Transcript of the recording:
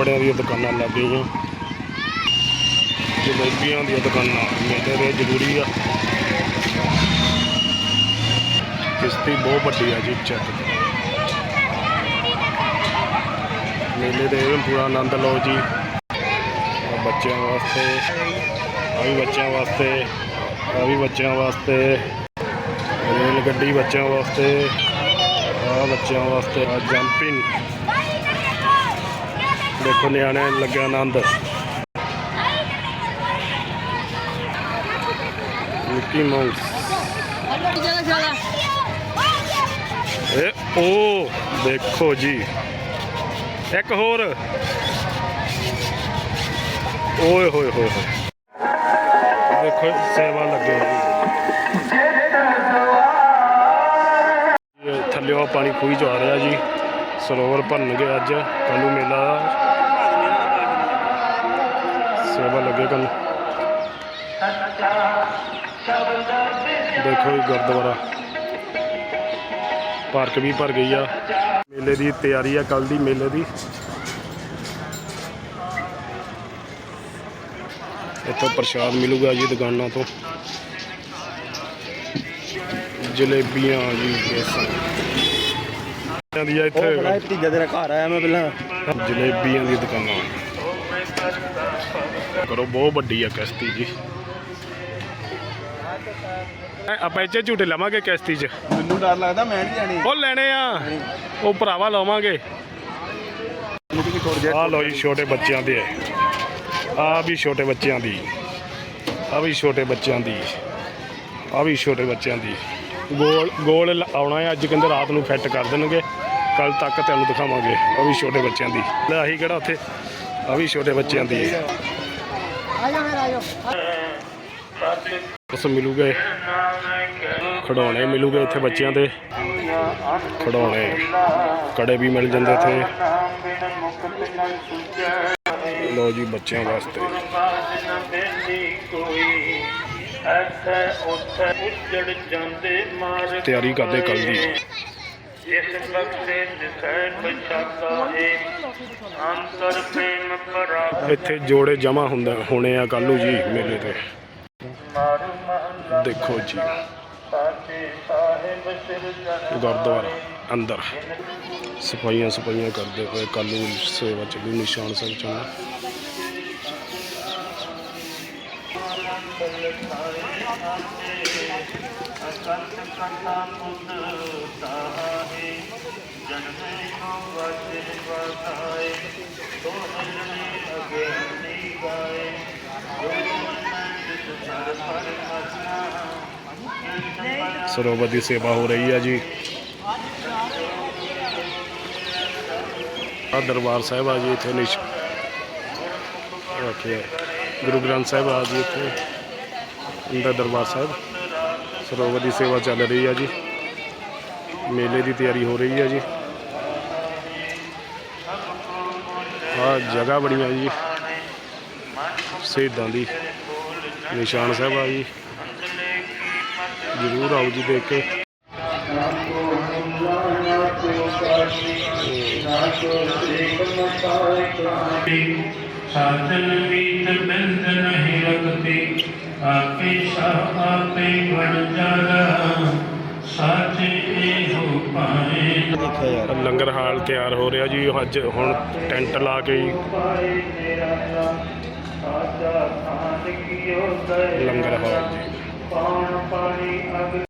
ਕੱਪੜਿਆਂ ਦੀਆਂ ਦੁਕਾਨਾਂ ਲੱਗ ਰਹੀਆਂ ਜਲੇਬੀਆਂ ਦੀਆਂ ਦੁਕਾਨਾਂ, ਮੇਲੇ ਦੇ ਜ਼ਰੂਰੀ ਆ। ਕਿਸ਼ਤੀ ਬਹੁਤ ਵੱਡੀ ਆ ਜੀ ਚੈੱਕ ਕਰੋ ਮੇਲੇ ਦੇ ਪੂਰਾ ਆਨੰਦ ਲਓ ਜੀ। ਬੱਚਿਆਂ ਵਾਸਤੇ ਆ ਵੀ ਬੱਚਿਆਂ ਵਾਸਤੇ ਆ ਵੀ ਬੱਚਿਆਂ ਵਾਸਤੇ। ਰੇਲ ਗੱਡੀ ਬੱਚਿਆਂ ਵਾਸਤੇ ਆ ਬੱਚਿਆਂ ਵਾਸਤੇ ਆ ਜੰਪਿੰਗ ਦੇਖੋ ਨਿਆਣੇ ਨੂੰ ਲੱਗਿਆ ਆਨੰਦ। ਮਿੱਕੀ ਮਾਊਸ ਇਹ ਉਹ ਦੇਖੋ ਜੀ। ਇੱਕ ਹੋਰ। ਓਏ, ਹੋਏ ਹੋਏ ਦੇਖੋ, ਸੇਵਾ ਲੱਗੇ ਜੀ ਥੱਲੇ ਥੱਲਿਓਂ ਪਾਣੀ ਖੂਹੀ ਚ ਰਿਹਾ ਜੀ। ਸਰੋਵਰ ਭਰਨਗੇ ਅੱਜ। ਕੱਲੂ ਮੇਲਾ ਸੇਵਾ ਲੱਗੇ ਕੱਲ ਦੇਖੋ ਜੀ ਗੁਰਦੁਆਰਾ। ਪਾਰਕ ਵੀ ਭਰ ਗਈ ਆ। ਮੇਲੇ ਦੀ ਤਿਆਰੀ ਆ ਕੱਲ ਦੀ ਮੇਲੇ ਦੀ। ਇੱਥੋਂ ਪ੍ਰਸ਼ਾਦ ਮਿਲੂਗਾ ਜੀ ਦੁਕਾਨਾਂ ਤੋਂ। ਜਲੇਬੀਆਂ ਜੀ ਬੇਸਣ ਦੀ ਆ ਇੱਥੇ। ਭਤੀਜਾ ਤੇਰਾ ਘਰ ਆਇਆ ਮੈਂ ਪਹਿਲਾਂ। ਜਲੇਬੀਆਂ ਦੀ ਦੁਕਾਨਾਂ। ਕਰੋ ਬਹੁਤ ਵੱਡੀ ਆ ਕਿਸ਼ਤੀ ਜੀ। ਆਪਾਂ ਇੱਥੇ ਝੂਟੇ ਲਵਾਂਗੇ ਕਿਸ਼ਤੀ 'ਚ। ਮੈਨੂੰ ਡਰ ਲੱਗਦਾ ਮੈਂ ਨਹੀਂ ਜਾਣੀ। ਉਹ ਲੈਣੇ ਆ ਉਹ ਭਰਾਵਾ ਲਵਾਂਗੇ। ਆ ਲਓ ਜੀ ਛੋਟੇ ਬੱਚਿਆਂ ਦੇ। ਆ ਵੀ ਛੋਟੇ ਬੱਚਿਆਂ ਦੀ। ਆ ਵੀ ਛੋਟੇ ਬੱਚਿਆਂ ਦੀ। ਆ ਵੀ ਛੋਟੇ ਬੱਚਿਆਂ ਦੀ। ਗੋਲ ਗੋਲ ਲ- ਆਉਣਾ ਹੈ ਅੱਜ ਕਹਿੰਦੇ ਰਾਤ ਨੂੰ ਫਿੱਟ ਕਰ ਦੇਣਗੇ। ਕੱਲ ਤੱਕ ਤੁਹਾਨੂੰ ਦਿਖਾਵਾਂਗੇ। ਉਹ ਵੀ ਛੋਟੇ ਬੱਚਿਆਂ ਦੀ। ਲੈ ਆਹੀ ਕਿਹੜਾ ਉੱਥੇ? ਆ ਵੀ ਛੋਟੇ ਬੱਚਿਆਂ ਦੀ। ਉਸ ਮਿਲੂਗੇ। ਖਿਡੌਣੇ ਮਿਲੂਗੇ ਇੱਥੇ ਬੱਚਿਆਂ ਦੇ। ਖਿਡੌਣੇ ਕੜੇ ਵੀ ਮਿਲ ਜਾਂਦੇ ਇੱਥੇ। ਲੋ ਜੀ ਬੱਚਿਆਂ ਵਾਸਤੇ। ਤਿਆਰੀ ਕਰਦੇ ਕੱਲ ਦੀ। ਇਸ ਬਖਸ਼ੇ ਜਿਸੈ ਪਛਾਤਾ ਹੈ ਅੰਤਰ ਪ੍ਰੇਮ ਪਰਾ ਇੱਥੇ ਜੋੜੇ ਜਮਾ ਹੁੰਦਾ ਹੋਣੇ ਆ ਕੱਲੂ ਜੀ ਮੇਲੇ ਤੇ। ਮਾਰੂ ਮਹਲਾ ਦੇਖੋ ਜੀ। ਗੁਰਦੁਆਰਾ ਅੰਦਰ। ਸਫਾਈਆਂ ਸਫਾਈਆਂ ਕਰਦੇ ਪਏ ਕੱਲੂ ਸੇਵਾ ਚੱਲੂ ਨਿਸ਼ਾਨ ਸਾਹਿਬ ਚੱਲਣਾ। ਅਕੰਤ ਕੰਤਾ ਪੁੱਤ ਤਾਹੇ ਜਨਮੇ ਕੋ ਵਾਜੇ ਵਾਸਾਏ ਤੋ ਹਲਨੇ ਅਗੇ ਨਹੀਂ ਗਾਏ ਜੋ ਮਨ ਜਿਸ ਸਰ ਪਰ ਮਸਨਾ ਸਰੋਵਰ ਦੀ ਸੇਵਾ ਹੋ ਰਹੀ ਗੁਰੂ ਗ੍ਰੰਥ ਸਾਹਿਬ ਆ ਜੀ ਇੱਥੇ, ਅੰਦਰ ਦਰਬਾਰ ਸਾਹਿਬ। ਸਰੋਵਰ ਦੀ ਸੇਵਾ ਚੱਲ ਰਹੀ ਆ ਜੀ। ਮੇਲੇ ਦੀ ਤਿਆਰੀ ਹੋ ਰਹੀ ਆ ਜੀ। ਆ ਜਗ੍ਹਾ ਬੜੀਆਂ ਜੀ। ਸ਼ਹੀਦਾਂ ਦੀ ਨਿਸ਼ਾਨ ਸਾਹਿਬ ਆ ਜੀ। ਜ਼ਰੂਰ ਆਓ ਜੀ ਦੇਖ ਕੇ। ਸਾਜਨ ਮੀਤ ਬਿੰਦ ਨਹੀਂ ਰਗਤੀ ਆਪੇ ਸ਼ਾਹ ਆਪੇ ਵਣ ਜਾਗਾ ਸਾਚੇ ਇਹੋ ਪਾਏ ਲੰਗਰ ਹਾਲ ਤਿਆਰ ਹੋ ਰਿਹਾ ਜੀ ਅੱਜ ਹੁਣ ਟੈਂਟ ਲਾ ਕੇ ਲੰਗਰ ਹਾਲ। ਜੀ ਪਾਣ